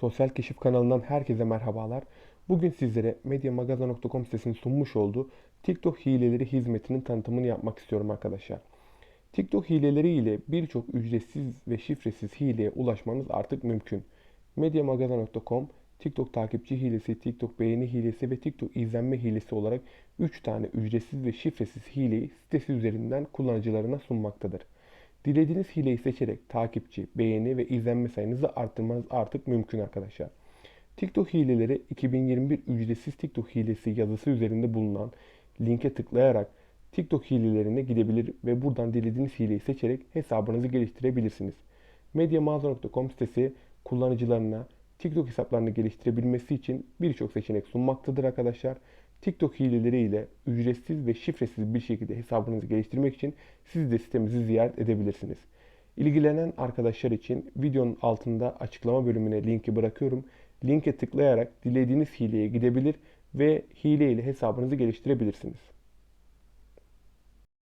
Sosyal Keşif kanalından herkese merhabalar. Bugün sizlere medyamagaza.com sitesinin sunmuş olduğu TikTok hileleri hizmetinin tanıtımını yapmak istiyorum arkadaşlar. TikTok hileleri ile birçok ücretsiz ve şifresiz hileye ulaşmanız artık mümkün. Medyamagaza.com TikTok takipçi hilesi, TikTok beğeni hilesi ve TikTok izlenme hilesi olarak 3 tane ücretsiz ve şifresiz hileyi sitesi üzerinden kullanıcılarına sunmaktadır. Dilediğiniz hileyi seçerek takipçi, beğeni ve izlenme sayınızı arttırmanız artık mümkün arkadaşlar. TikTok hileleri 2021 ücretsiz TikTok hilesi yazısı üzerinde bulunan linke tıklayarak TikTok hilelerine gidebilir ve buradan dilediğiniz hileyi seçerek hesabınızı geliştirebilirsiniz. Medyamağaza.com sitesi kullanıcılarına TikTok hesaplarını geliştirebilmesi için birçok seçenek sunmaktadır arkadaşlar. TikTok hileleri ile ücretsiz ve şifresiz bir şekilde hesabınızı geliştirmek için siz de sitemizi ziyaret edebilirsiniz. İlgilenen arkadaşlar için videonun altında açıklama bölümüne linki bırakıyorum. Linke tıklayarak dilediğiniz hileye gidebilir ve hile ile hesabınızı geliştirebilirsiniz.